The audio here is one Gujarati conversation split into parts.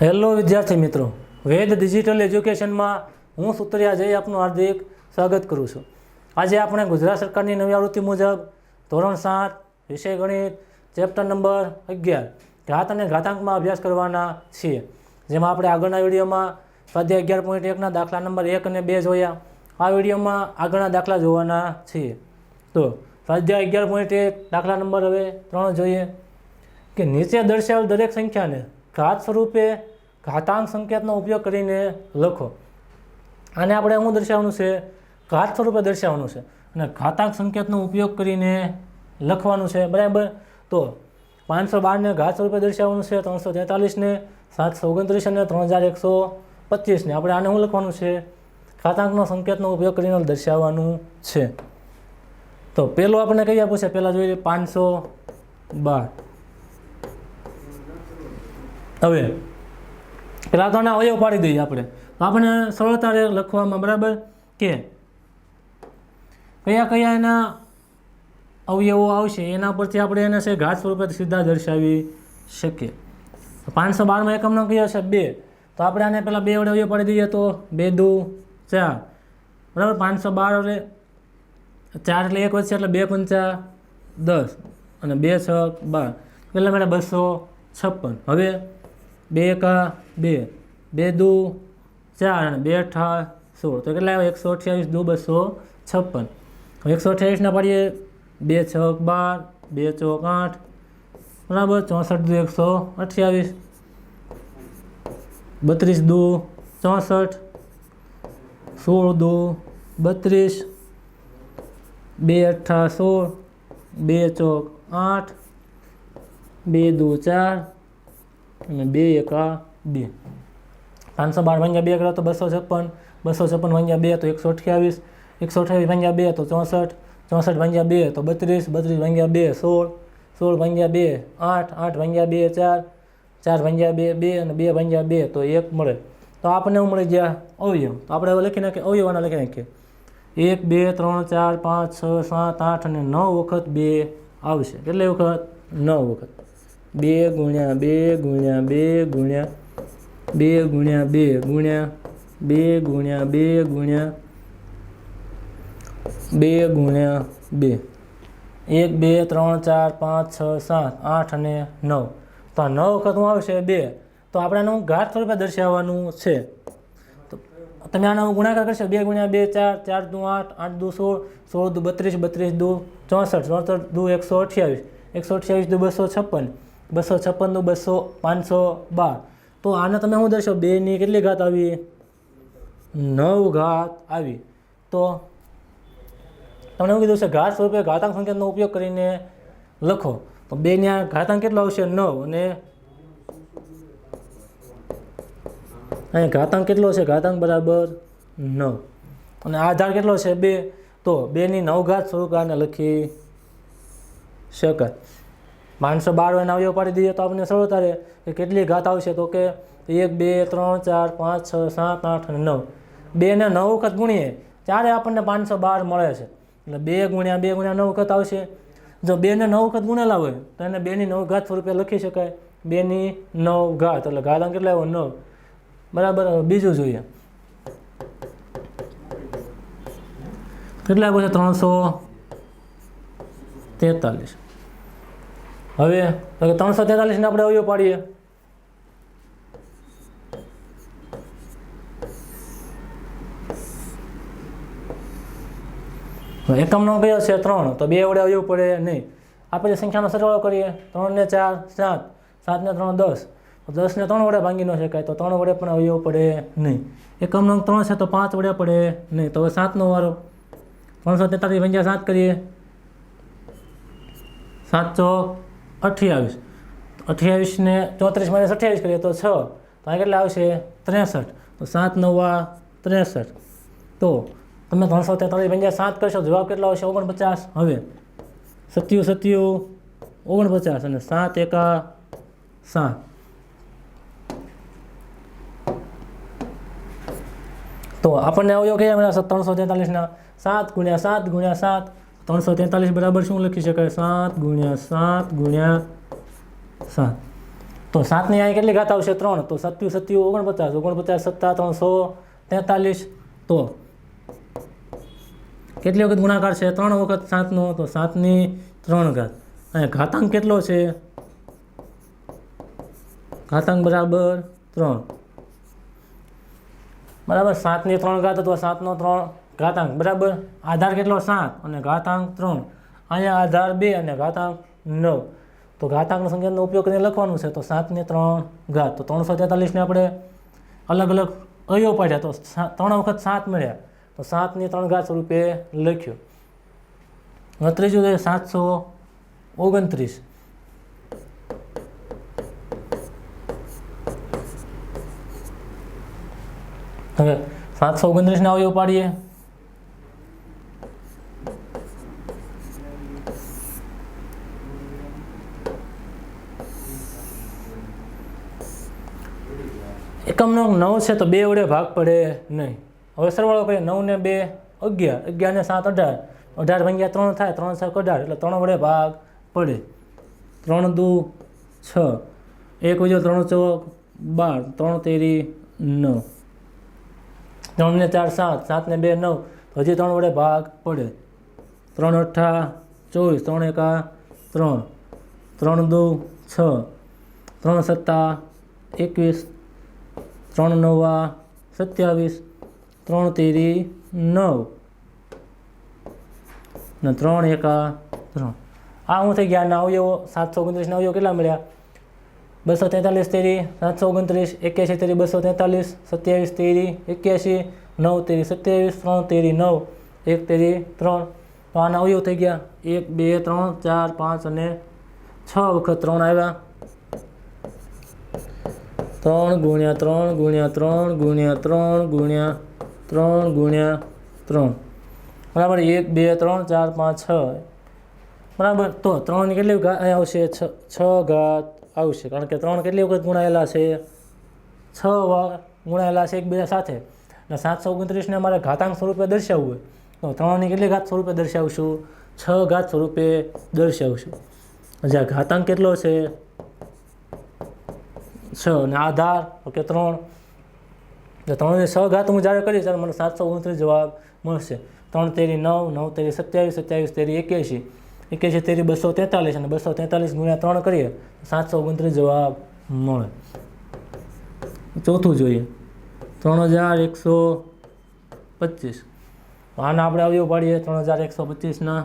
હેલો વિદ્યાર્થી મિત્રો, વેદ ડિજિટલ એજ્યુકેશનમાં હું સુતરિયા જય આપનું હાર્દિક સ્વાગત કરું છું. આજે આપણે ગુજરાત સરકારની નવી આવૃત્તિ મુજબ ધોરણ સાત, વિષય ગણિત, ચેપ્ટર નંબર અગિયાર, ઘાત અને ઘાતાંકમાં અભ્યાસ કરવાના છીએ. જેમાં આપણે આગળના વિડીયોમાં સ્વાધ્યાય અગિયાર પોઈન્ટ એકના દાખલા નંબર એક અને બે જોયા. આ વિડીયોમાં આગળના દાખલા જોવાના છીએ. તો સ્વાધ્યાય અગિયાર પોઈન્ટ એક, દાખલા નંબર હવે ત્રણ જોઈએ. કે નીચે દર્શાવેલ દરેક સંખ્યાને ઘાત સ્વરૂપે ઘાતાંક સંકેતનો ઉપયોગ કરીને લખો. આને આપણે શું દર્શાવવાનું છે? ઘાત સ્વરૂપે દર્શાવવાનું છે. અને ઘાતાંક સંકેતનો ઉપયોગ કરીને લખવાનું છે. બરાબર? તો પાંચસો બારને ઘાત સ્વરૂપે દર્શાવવાનું છે, ત્રણસો તેતાલીસને સાતસો ઓગણત્રીસ અને ત્રણ હજાર એકસો પચીસને. આપણે આને શું લખવાનું છે? ઘાતાંકનો સંકેતનો ઉપયોગ કરીને દર્શાવવાનું છે. તો પહેલો આપણે કહી આપું છે? પહેલાં જોઈએ પાંચસો બાર. હવે, પેલા તો આના અવયવ પાડી દઈએ આપણે. આપણે સરળતા રહે લખવામાં બરાબર કે કયા કયા એના અવયવો આવશે, એના પરથી આપણે એને છે ઘાત સ્વરૂપે સીધા દર્શાવી શકીએ. પાંચસો બારમાં એકમનો કયો છે? બે. તો આપણે આને પહેલાં બે વડે અવયવ પાડી દઈએ તો બે, દુ, ચાર. બરાબર? પાંચસો બાર એટલે ચાર એટલે એક વધશે એટલે બે પંચા દસ. અને બે છ બાર. એટલે મેળા બસો છપ્પન. હવે બે એકા બે. બે દુ ચાર અને બે અઠા સોળ. તો કેટલા આવ્યા? એકસો અઠ્યાવીસ, દુ બસો છપ્પન. એકસો અઠ્યાવીસના પાડીએ. બે છક બાર, બે ચોક આઠ. બરાબર, ચોસઠ દુ એકસો અઠ્યાવીસ. બત્રીસ દુ ચોસઠ. સોળ દુ બત્રીસ. બે અઠ્ઠા સોળ. બે ચોક આઠ. બે દુ ચાર. અને બે એકા બે. પાંચસો બાર ભાંગ્યા બે કરો તો બસો છપ્પન બસો છપ્પન ભાંગ્યા બે તો એકસો અઠ્યાવીસ એકસો અઠ્યાવીસ ભાંગ્યા બે તો ચોસઠ ચોસઠ ભાંગ્યા બે તો બત્રીસ બત્રીસ ભાંગ્યા બે સોળ સોળ ભાંગ્યા બે આઠ આઠ ભાંગ્યા બે ચાર ચાર ભાંગ્યા બે બે અને બે ભાંગ્યા બે તો એક મળે. તો આપણને એવું મળી ગયા અવયવ. તો આપણે હવે લખી નાખીએ અવયવના લખી નાખીએ. એક, બે, ત્રણ, ચાર, પાંચ, છ, સાત, આઠ અને નવ વખત બે આવશે. કેટલી વખત? નવ વખત. બે ગુણ્યા બે ગુણ્યા બે ગુણ્યા બે ગુણ્યા બે ગુણ્યા બે ગુણ્યા બે ગુણ્યા બે ગુણ્યા બે. એક, બે, ત્રણ, ચાર, પાંચ, છ, સાત, આઠ અને નવ. તો નવ વખત આવશે બે, તો આપણે આનું ઘાત સ્વરૂપે દર્શાવવાનું છે. તો તમે આનો ગુણાકાર કરશો. બે ગુણ્યા બે, ચાર ચાર, દુ, આઠ આઠ, દુ, સોળ સોળ, દુ, બત્રીસ બત્રીસ, દુ, ચોસઠ ચોસઠ, દુ, એકસો અઠ્યાવીસ. એકસો અઠ્યાવીસ, દુ, બસો છપ્પન. બસો છપ્પન દુ બસો પાંચસો બાર. તો આને તમે શું દર્શો? બેની કેટલી ઘાત આવી? નવ ઘાત આવી. તો તમને એવું કીધું છે? ઘાત સ્વરૂપે ઘાતાંક સંકેતનો ઉપયોગ કરીને લખો. તો બે આ ઘાતાંક કેટલો આવશે? નવ. અને અહીં ઘાતાંક કેટલો છે? ઘાતાંક બરાબર નવ. અને આધાર કેટલો છે? બે. તો બેની નવ ઘાત સ્વરૂપે આને લખી શકાય. પાંચસો બાર એના અવયવ પાડી દઈએ તો આપણને સરળતા રહે કે કેટલી ઘાત આવશે. તો કે એક, બે, ત્રણ, ચાર, પાંચ, છ, સાત, આઠ અને નવ. બેને નવ વખત ગુણીએ, ત્યારે આપણને પાંચસો બાર મળે છે. એટલે બે ગુણ્યા બે ગુણ્યા નવ વખત આવશે. જો બેને નવ વખત ગુણેલા હોય, તો એને બેની નવ ઘાત સ્વરૂપે લખી શકાય. બેની નવ ઘાત, એટલે ઘાતાંક કેટલા આવ્યો? નવ. બરાબર? બીજું જોઈએ. કેટલા આવ્યું છે? ત્રણસો તેતાલીસ. હવે તો કે ત્રણસો તેતાલીસને આપણે અવયવ પાડીએ. એકમનો કયો છે ત્રણ, તો બે વડે અવયવ પડે નહીં. આપણે સંખ્યાનો સરવાળો કરીએ. ત્રણ ને ચાર, સાત. સાત ને ત્રણ, દસ. દસને ત્રણ વડે ભાંગી ન શકાય, તો ત્રણ વડે પણ અવયવ પડે નહીં. એકમનો ત્રણ છે તો પાંચ વડે પડે નહીં, તો હવે સાતનો વારો. ત્રણસો તેતાલીસ પંજા સાત કરીએ. સાત ચોક. અઠ્યાવીસ. અઠ્યાવીસને ચોત્રીસ માઇનસ અઠ્યાવીસ કરીએ તો છ. તો આ કેટલા આવશે? ત્રેસઠ. તો સાત નવા ત્રેસઠ. તો તમે ત્રણસો તેતાલીસ પંજા સાત કરશો, જવાબ કેટલો આવશે? ઓગણપચાસ. હવે સત્યુ સત્યુ, ઓગણપચાસ અને સાત એકા સાત. તો આપણને અવયવ કયા? મળ્યા ત્રણસો તેતાલીસના. સાત ગુણ્યા સાત ગુણ્યા સાત. ત્રણસો તેતાલીસ બરાબર શું લખી શકાય? સાત ગુણ્યા સાત ગુણ્યા સાત. તો સાતની અહીં કેટલી ઘાત આવશે? ત્રણ. તો સત્યુ સત્યુ ઓગણપચાસ ઓગણપચાસ સત્તા ત્રણસો તેતાલીસ. તો કેટલી વખત ગુણાકાર છે? ત્રણ વખત સાતનો, તો સાતની ત્રણ ઘાત. અહીંયા ઘાતાંક કેટલો છે? ઘાતાંક બરાબર ત્રણ. બરાબર સાતની ત્રણ ઘાત અથવા સાતનો ત્રણ ઘાતાંક, બરાબર? આધાર કેટલો? સાત. અને ઘાતાંક ત્રણ. અહીંયા આધાર બે અને ઘાતાંક નવ. તો ઘાતાંકના સંખ્યાનો ઉપયોગ કરીને લખવાનું છે. તો સાતને ત્રણ ઘાત. તો ત્રણસો તેતાલીસને આપણે અલગ અલગ અયો પાડ્યા. તો ત્રણ વખત સાત મળ્યા. તો સાતને ત્રણ ઘાત સ્વરૂપે લખ્યું. ત્રીજું છે સાતસો ઓગણત્રીસ. હવે સાતસો ઓગણત્રીસના અવયવ પાડીએ. એકમનો નવ છે તો બે વડે ભાગ પડે નહીં. હવે સરવાળો કરીએ, નવ ને બે અગિયાર. અગિયાર ને સાત, અઢાર. અઢાર ભાગ્યા ત્રણ થાય, ત્રણ સાત અઢાર. એટલે ત્રણ વડે ભાગ પડે. ત્રણ દુ છ. એક વજો ત્રણ ચોક બાર. ત્રણ તેરી નવ. ત્રણ ને ચાર સાત. સાત ને બે નવ. હજી ત્રણ વડે ભાગ પડે. ત્રણ અઠ્ઠા ચોવીસ. ત્રણ એકા ત્રણ. ત્રણ દુ છ. ત્રણ સત્તા એકવીસ. ત્રણ નવા સત્યાવીસ ત્રણ તેરી નવ. ને ત્રણ એકા ત્રણ. આ શું થઈ ગયા આના અવયવો સાતસો ઓગણત્રીસના અવયવો કેટલા મળ્યા? બસો તેતાલીસ તેરી, સાતસો ઓગણત્રીસ, એક્યાસી તેરી, બસો તેતાલીસ, સત્યાવીસ તેરી, એક્યાસી, નવ તેરી, સત્યાવીસ, ત્રણ તેરી, નવ, એક તેરી, ત્રણ. તો આના અવયવ થઈ ગયા. એક, બે, ત્રણ, ચાર, પાંચ અને છ વખત ત્રણ આવ્યા. ત્રણ ગુણ્યા ત્રણ ગુણ્યા ત્રણ ગુણ્યા ત્રણ ગુણ્યા ત્રણ ગુણ્યા ત્રણ. બરાબર એક, બે, ત્રણ, ચાર, પાંચ, છ. બરાબર? તો ત્રણની કેટલી વખત આવશે? છ છ ઘાત આવશે. કારણ કે ત્રણ કેટલી વખત ગુણાયેલા છે? છ વાર ગુણાયેલા છે એકબીજા સાથે. અને સાતસો ઓગણત્રીસને અમારે ઘાતાંક સ્વરૂપે દર્શાવવું હોય. તો ત્રણની કેટલી ઘાત સ્વરૂપે દર્શાવશું? છ ઘાત સ્વરૂપે દર્શાવશું. જ્યાં ઘાતાંક કેટલો છે? છ અને આધાર ઓકે, ત્રણ. તો ત્રણને છ હું જ્યારે કરીશ ત્યારે મને સાતસો ઓગણત્રીસ જવાબ મળશે. ત્રણ તેરી નવ નવ તેરી સત્યાવીસ સત્યાવીસ તેરી એક્યાસી. એક્યાસી તેરી બસો તેતાલીસ અને બસો તેતાલીસ ગુણ્યા ત્રણ કરીએ, સાતસો ઓગણત્રીસ જવાબ મળે. ચોથું જોઈએ. ત્રણ હજાર એકસો પચીસ. આના આપણે આવ્યો પાડીએ, ત્રણ હજાર એકસો પચીસના.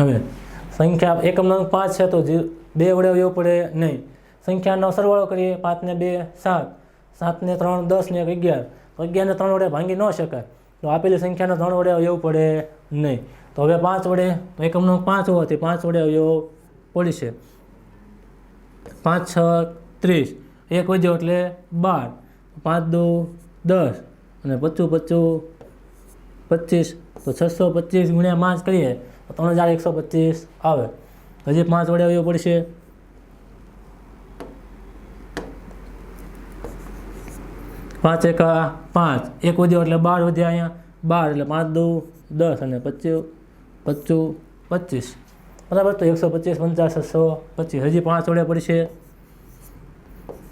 હવે સંખ્યા એકમ નંગ પાંચ છે તો બે વડે અવયવ પડે નહીં. સંખ્યાનો સરવાળો કરીએ, પાંચને બે, સાત. સાતને ત્રણ દસ ને એક, અગિયાર. તો અગિયારને ત્રણ વડે ભાંગી ન શકાય. તો આપેલી સંખ્યાનો ત્રણ વડે અવયવ પડે નહીં. તો હવે પાંચ વડે, તો એકમ નંગ પાંચ હોવાથી પાંચ વડે અવયવ પડશે. પાંચ, છ, ત્રીસ. એક વધ્યો એટલે બાર. પાંચ, દો, દસ. અને પચું પચું પચીસ, તો છસો પચીસ ગુણ્યા પાંચ કરીએ, તો ત્રણ હજાર એકસો પચીસ આવે. હજી પાંચ વડે આવ્યો પડશે. પાંચ એકા પાંચ, એક વધ્યો એટલે બાર વધ્યા અહીંયા. બાર એટલે પાંચ દો દસ અને પચીસ પચું પચીસ. બરાબર, તો એકસો પચીસ, પંચાસ, છસો પચીસ. હજી પાંચ વડે પડશે.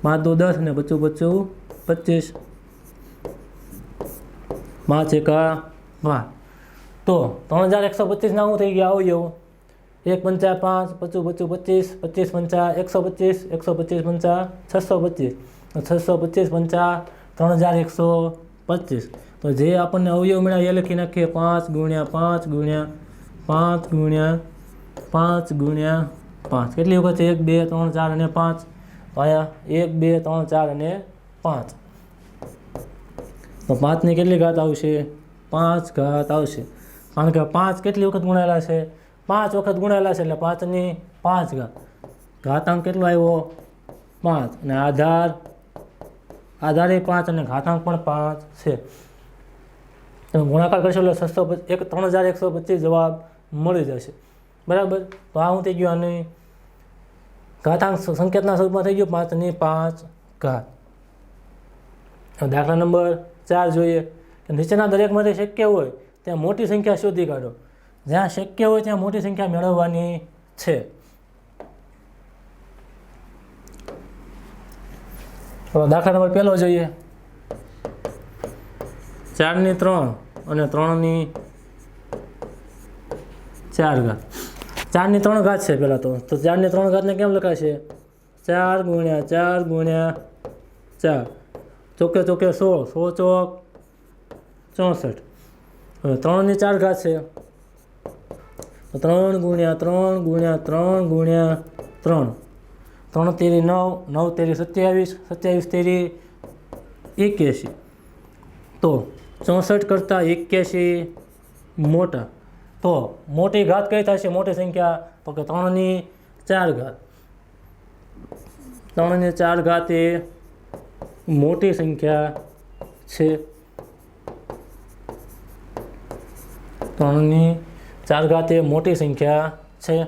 પાંચ દો દસ અને પચું પચું પચીસ. પાંચ એકા પાંચ તો ત્રણ હજાર એકસો પચીસના શું થઈ ગયા અવયવ એક પંચા પાંચ પચું પચું પચીસ પચીસ પંચા, એકસો પચીસ એકસો પચીસ પંચા, છસો પચીસ. છસો પચીસ પંચા, ત્રણ હજાર એકસો પચીસ. તો જે આપણને અવયવ મળ્યા એ લખી નાખીએ. પાંચ ગુણ્યા પાંચ ગુણ્યા પાંચ ગુણ્યા પાંચ ગુણ્યા પાંચ. કેટલી વખત એક, બે, ત્રણ, ચાર અને પાંચ. અહીંયા એક, બે, ત્રણ, ચાર અને પાંચ. તો પાંચની કેટલી ઘાત આવશે? પાંચ ઘાત આવશે. કારણ કે પાંચ કેટલી વખત ગુણાયેલા છે? પાંચ વખત ગુણાયેલા છે એટલે પાંચની પાંચ ઘાત. ઘાતાંક કેટલો આવ્યો? પાંચ. અને આધાર? આધારે પાંચ અને ઘાતાંક પણ પાંચ છે. તમે ગુણાકાર કરશો એટલે છસો એક ત્રણ હજાર એકસો પચીસ જવાબ મળી જશે. બરાબર? તો આ હું થઈ ગયું આની? ઘાતાંક સંકેતના સ્વરૂપમાં થઈ ગયું પાંચની પાંચ ઘાત. દાખલા નંબર ચાર જોઈએ. કે નીચેના દરેકમાંથી શક્ય હોય ત્યાં મોટી સંખ્યા શોધી કાઢો. જ્યાં શક્ય હોય ત્યાં મોટી સંખ્યા મેળવવાની છે. દાખલા નંબર પહેલો જોઈએ. ચારની ત્રણ અને ત્રણની ચાર ઘાત. ચારની ત્રણ ઘાત છે પહેલાં તો. તો ચારની ત્રણ ઘાતને કેમ લખાશે ચાર ગુણ્યા ચાર ગુણ્યા ચાર. ચોકે ચોકે સો સો ચોક ચોસઠ. હવે ત્રણની ચાર ઘાત છે. ત્રણ ગુણ્યા ત્રણ ગુણ્યા ત્રણ ગુણ્યા ત્રણ. ત્રણ તેરી નવ નવ તેરી સત્યાવીસ સત્યાવીસ તેરી એક્યાસી. તો ચોસઠ કરતાં એક્યાસી મોટા. તો મોટી ઘાત કઈ થશે? મોટી સંખ્યા? તો કે ત્રણની ચાર ઘાત. ત્રણની ચાર ઘાત એ મોટી સંખ્યા છે. ત્રણની ચાર ઘાત એ મોટી સંખ્યા છે.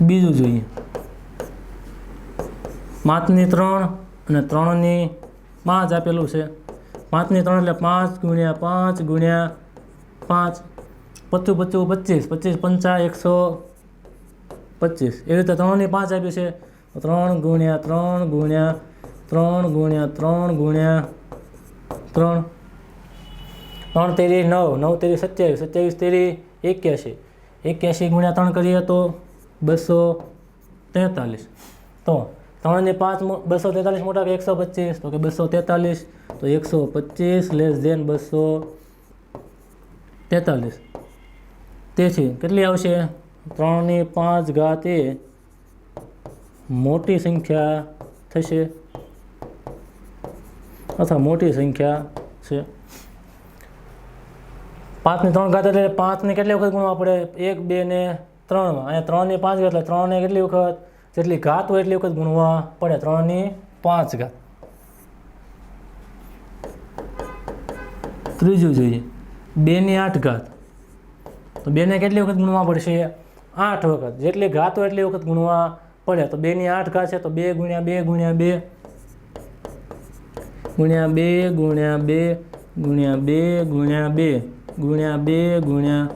બીજું જોઈએ. પાંચની ત્રણ અને ત્રણની પાંચ આપેલું છે. પાંચની ત્રણ એટલે પાંચ ગુણ્યા પાંચ ગુણ્યા પાંચ. પચું પચું, પચીસ. પચીસ, પંચા, એકસો પચીસ. એવી રીતે ત્રણની પાંચ આપી છે. ત્રણ ગુણ્યા ત્રણ ગુણ્યા ત્રણ ગુણ્યા ત્રણ ગુણ્યા ત્રણ. ત્રણ તેરી નવ નવ તેરી સત્યાવીસ સત્યાવીસ તેરી એક્યાસી. એક્યાસી ગુણ્યા ત્રણ કરીએ તો બસો તેતાલીસ. તો ત્રણને પાંચ બસો તેતાલીસ મોટા કે એકસો પચીસ. તો કે બસો તેતાલીસ, તો એકસો પચીસ લેસ દેન બસો તેતાલીસ. તેથી કેટલી આવશે? ત્રણની પાંચ ઘાત એ મોટી સંખ્યા થશે. અથવા મોટી સંખ્યા છે. પાંચની ત્રણ ઘાત એટલે પાંચને કેટલી વખત ગુણવા પડે? એક, બે ને ત્રણમાં અહીંયા ત્રણની પાંચ ઘાત એટલે ત્રણને કેટલી વખત? જેટલી ઘાત હોય એટલી વખત ગુણવા પડે. ત્રણની પાંચ ઘાત ત્રીજું જોઈએ. બેની આઠ ઘાત તો બેને કેટલી વખત ગુણવા પડશે? આઠ વખત. જેટલી ઘાત હોય એટલી વખત ગુણવા પડે. તો બેની આઠ ઘાત છે તો બે ગુણ્યા બે ગુણ્યા બે. ગુણ્યા બે ગુણ્યા બે ગુણ્યા બે ગુણ્યા બે. ગુણ્યા બે ગુણ્યા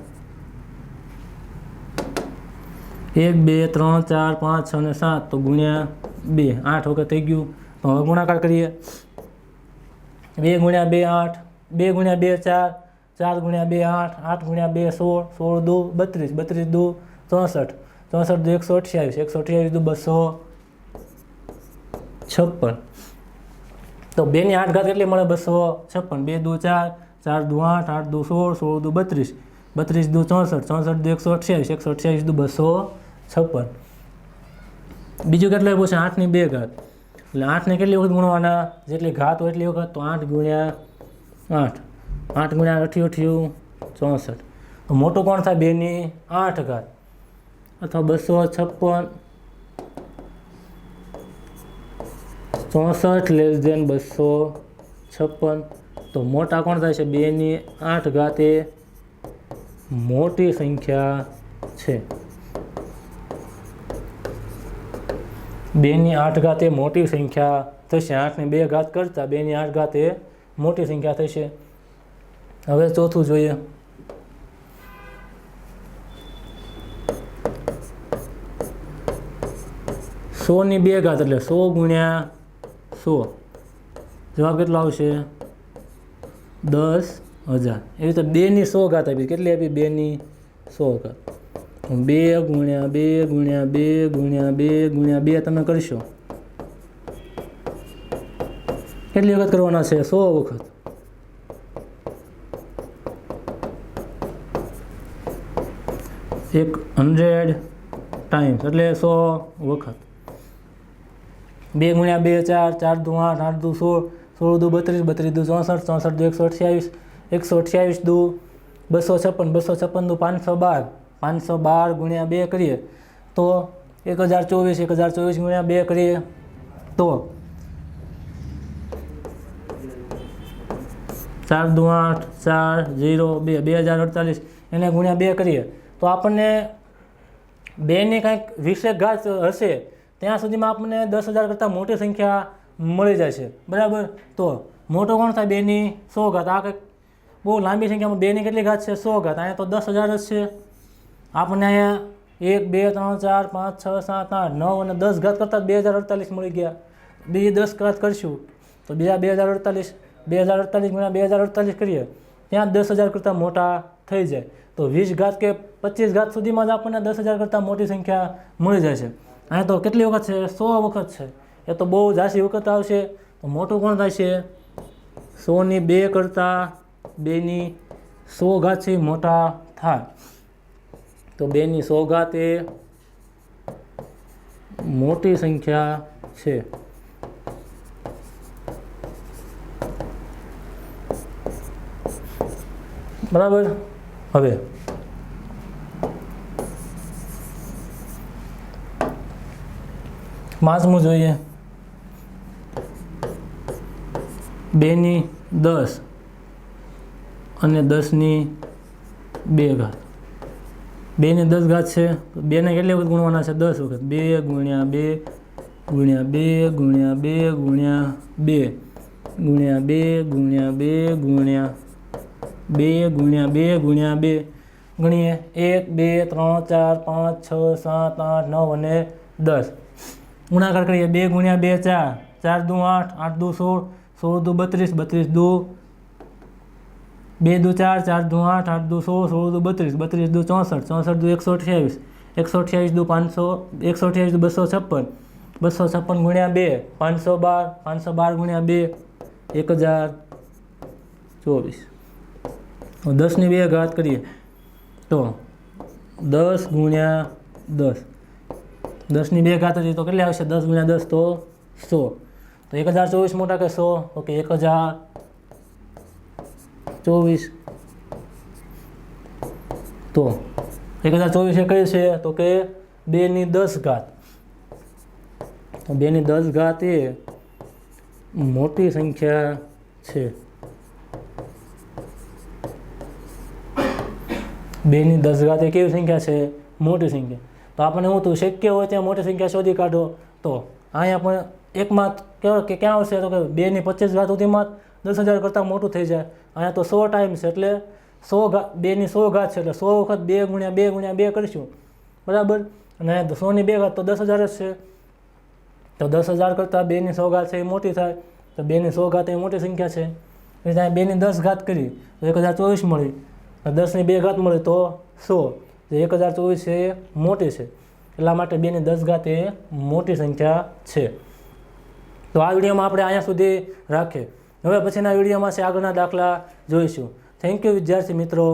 એક બે ત્રણ ચાર પાંચ છ ને સાત તો ગુણ્યા બે આઠ વખત થઈ ગયું તો હવે ગુણાકાર કરીએ બે ગુણ્યા બે આઠ બે ગુણ્યા બે ચાર ચાર ગુણ્યા બે આઠ આઠ ગુણ્યા બે સોળ સોળ દુ બત્રીસ બત્રીસ દુ ચોસઠ ચોસઠ દુ એકસો અઠ્યાવીસ એકસો અઠ્યાવીસ દુ બસો છપ્પન તો બેની આઠ ઘાત કેટલી મળે બસો છપ્પન બે દુ ચાર ચાર દુ આઠ આઠ દુ સોળ સોળ દુ બત્રીસ. બત્રીસ દુ ચોસઠ ચોસઠ દુ એકસો અઠ્યાવીસ એકસો અઠ્યાવીસ દુ બસો છપ્પન. બીજું કેટલું આપ્યું છે? આઠની બે ઘાત. એટલે આઠને કેટલી વખત ગુણવાના? જેટલી ઘાત હોય એટલી વખત તો આઠ ગુણ્યા આઠ. આઠ ગુણ્યા અઠ્યું અઠ્યું, ચોસઠ. તો મોટું કોણ થાય? બેની આઠ ઘાત. અથવા બસો છપ્પન. ચોસઠ લેસ દેન બસો છપ્પન. તો મોટા કોણ થાય છે? બેની આઠ ઘાતે મોટી સંખ્યા છે. બેની આઠ ઘાતે મોટી સંખ્યા થશે. આઠની બે ઘાત કરતાં બેની આઠ ઘાતે મોટી સંખ્યા થશે. હવે ચોથું જોઈએ. સોની બે ઘાત એટલે સો ગુણ્યા સો. જવાબ કેટલો આવશે? દસ હજાર. એવી રીતે બેની સો ઘાત આપી. કેટલી આપી? બેની સો ઘાત. બે ગુણ્યા બે ગુણ્યા બે ગુણ્યા બે ગુણ્યા બે તમે કરશો. કેટલી વખત કરવાના છે? સો વખત. એક હંડ્રેડ ટાઈમ્સ એટલે સો વખત. બે ગુણ્યા બે ચાર ચાર દુ આઠ આઠ દુ સોળ. સોળ દુ બત્રીસ બત્રીસ દુ ચોસઠ ચોસઠ દુ એકસો અઠ્યાવીસ એકસો અઠ્યાવીસ દુ બસો છપ્પન બસો છપ્પન દુ પાંચસો બાર પાંચસો બાર ગુણ્યા બે કરીએ તો એક હજાર ચોવીસ, એક હજાર ચોવીસ ગુણ્યા બે કરીએ તો ચાર દુ આઠ, ચાર ઝીરો બે બે હજાર અડતાલીસ, એને ગુણ્યા બે કરીએ. તો આપણને બેની કાંઈક વીસેક ઘાત હશે, ત્યાં સુધીમાં આપણને દસ હજાર કરતાં મોટી સંખ્યા મળી જાય છે. બરાબર? તો મોટો કોણ થાય? બેની સો ઘાત. આ કંઈક બહુ લાંબી સંખ્યામાં બેની કેટલી ઘાત છે? સો ઘાત. અહીંયા તો દસ હજાર જ છે. આપણને અહીંયા એક, બે, ત્રણ, ચાર, પાંચ, છ, સાત, આઠ, નવ અને દસ ઘાત કરતાં બે હજાર અડતાલીસ મળી ગયા. બીજી દસ ઘાત કરીશું. તો બીજા બે હજાર અડતાલીસ, બે હજાર અડતાલીસ ગુણ્યા બે હજાર અડતાલીસ કરીએ, ત્યાં દસ હજાર કરતાં મોટા થઈ જાય. તો વીસ ઘાત કે પચીસ ઘાત સુધીમાં જ આપણને દસ હજાર કરતાં મોટી સંખ્યા મળી જાય છે. અહીંયા તો કેટલી વખત છે? સો વખત છે. એ તો બહુ ઝાંસી વખત આવશે, તો મોટું કોણ છે સોની બે કરતાં બેની સો ઘાતથી મોટા થાય. તો બેની સો ઘાત એ મોટી સંખ્યા છે. બરાબર? હવે. પાંચમું જોઈએ. બેની દસ અને દસની બે ઘાત બેની દસ ઘાત છે બેને કેટલી વખત ગુણવાના છે દસ વખત બે ગુણ્યા બે ગુણ્યા બે ગુણ્યા બે ગુણ્યા બે ગુણ્યા બે ગુણ્યા બે ગુણ્યા બે ગુણ્યા બે ગુણ્યા બે ગણીએ એક બે ત્રણ ચાર પાંચ છ સાત આઠ નવ અને દસ ગુણાકાર કરીએ બે ગુણ્યા બે ચાર ચાર દુ આઠ આઠ દુ સોળ સોળ દુ બત્રીસ બત્રીસ દુ. બે દુ ચાર ચાર દુ આઠ આઠ દુ સોળ સોળ દુ બત્રીસ બત્રીસ દુ ચોસઠ ચોસઠ દુ એકસો અઠ્યાવીસ એકસો અઠ્યાવીસ દુ પાંચસો એકસો અઠ્યાવીસ દુ બસો છપ્પન બસો છપ્પન ગુણ્યા બે, પાંચસો બાર પાંચસો બાર ગુણ્યા બે, એક હજાર ચોવીસ. દસની બે ઘાત કરીએ. તો દસ ગુણ્યા દસ. દસની બે ઘાત હતી તો કેટલી આવશે? દસ ગુણ્યા દસ તો સો. તો એક હજાર ચોવીસ મોટા કે સો તો એક હજાર ચોવીસ. તો એક હજાર ચોવીસ એ કઈ છે? તો કે બેની દસ ઘાત. બેની દસ ઘાત એ મોટી સંખ્યા છે. બેની દસ ઘાત એ કેવી સંખ્યા છે? મોટી સંખ્યા. તો આપણને શું તું શક્ય હોય ત્યાં મોટી સંખ્યા શોધી કાઢો. તો અહીંયા પણ એકમાં કે ક્યાં આવશે તો કે બેની પચીસ ઘાત સુધીમાં દસ હજાર કરતાં મોટું થઈ જાય. અહીંયા તો સો ટાઈમ છે એટલે સો ઘા, બેની સો ઘાત છે એટલે સો વખત બે ગુણ્યા બે ગુણ્યા બે કરીશું. બરાબર? અને સોની બે ઘાત તો દસ હજાર જ છે. તો દસ હજાર કરતાં બેની સો ઘાત છે એ મોટી થાય. તો બેની સો ઘાત એ મોટી સંખ્યા છે. એટલે ત્યાં બેની દસ ઘાત કરી, તો એક હજાર ચોવીસ મળી. દસની બે ઘાત મળી તો સો. એક હજાર ચોવીસ એ મોટી છે. એટલા માટે બેની દસ ઘાત એ મોટી સંખ્યા છે. તો આ વિડીયોમાં આપણે અહીંયા સુધી રાખીએ. હવે પછીના વિડીયોમાં છે આગળના દાખલા જોઈશું. થેન્ક યુ વિદ્યાર્થી મિત્રો.